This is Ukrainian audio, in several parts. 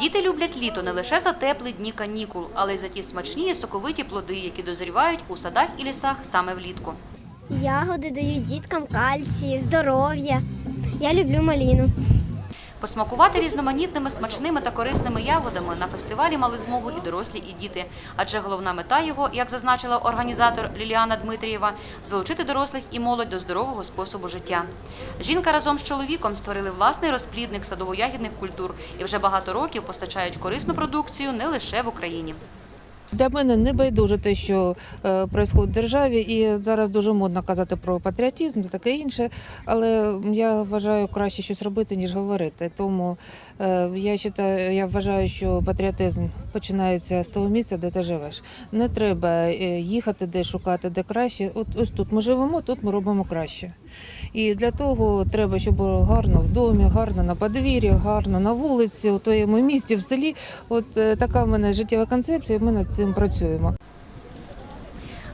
Діти люблять літо не лише за теплі дні канікул, але й за ті смачні і соковиті плоди, які дозрівають у садах і лісах саме влітку. Ягоди дають діткам кальцій, здоров'я. Я люблю маліну. Посмакувати різноманітними смачними та корисними ягодами на фестивалі мали змогу і дорослі, і діти. Адже головна мета його, як зазначила організатор Ліліана Дмитрієва, залучити дорослих і молодь до здорового способу життя. Жінка разом з чоловіком створили власний розплідник садово-ягідних культур і вже багато років постачають корисну продукцію не лише в Україні. Для мене не байдуже те, що е, відбувається в державі, і зараз дуже модно казати про патріотизм та таке інше. Але я вважаю краще щось робити, ніж говорити. Тому е, я вважаю, я вважаю, що патріотизм починається з того місця, де ти живеш. Не треба е, їхати, де шукати, де краще. От ось тут ми живемо, тут ми робимо краще. І для того треба, щоб було гарно в домі, гарно на подвір'ї, гарно на вулиці, у твоєму місті, в селі. От е, така в мене життєва концепція. Ми над цим працюємо.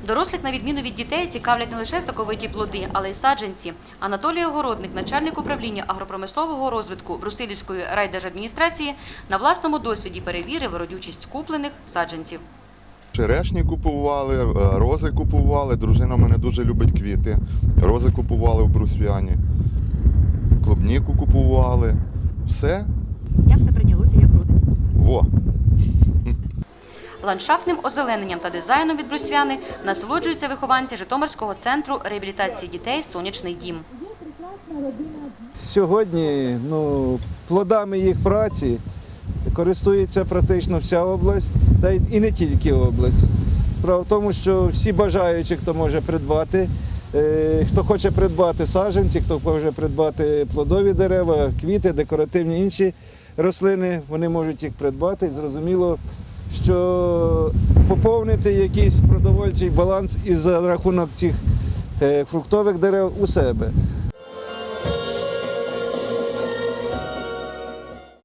Дорослих, на відміну від дітей, цікавлять не лише соковиті плоди, але й саджанці. Анатолій Огородник, начальник управління агропромислового розвитку Брусилівської райдержадміністрації, на власному досвіді перевірив родючість куплених саджанців. Черешні купували, е, рози купували. Дружина мене дуже любить квіти. Рози купували в Брусвяні, клубніку купували. Все. Як все прийнялося, як родить? Во. Ландшафтним озелененням та дизайном від Брусвяни насолоджуються вихованці Житомирського центру реабілітації дітей Сонячний дім. Сьогодні ну, плодами їх праці користується практично вся область, та і не тільки область. Справа в тому, що всі бажаючі, хто може придбати, е, хто хоче придбати саджанці, хто може придбати плодові дерева, квіти, декоративні інші рослини, вони можуть їх придбати. Зрозуміло, що поповнити якийсь продовольчий баланс із рахунок цих е, фруктових дерев у себе.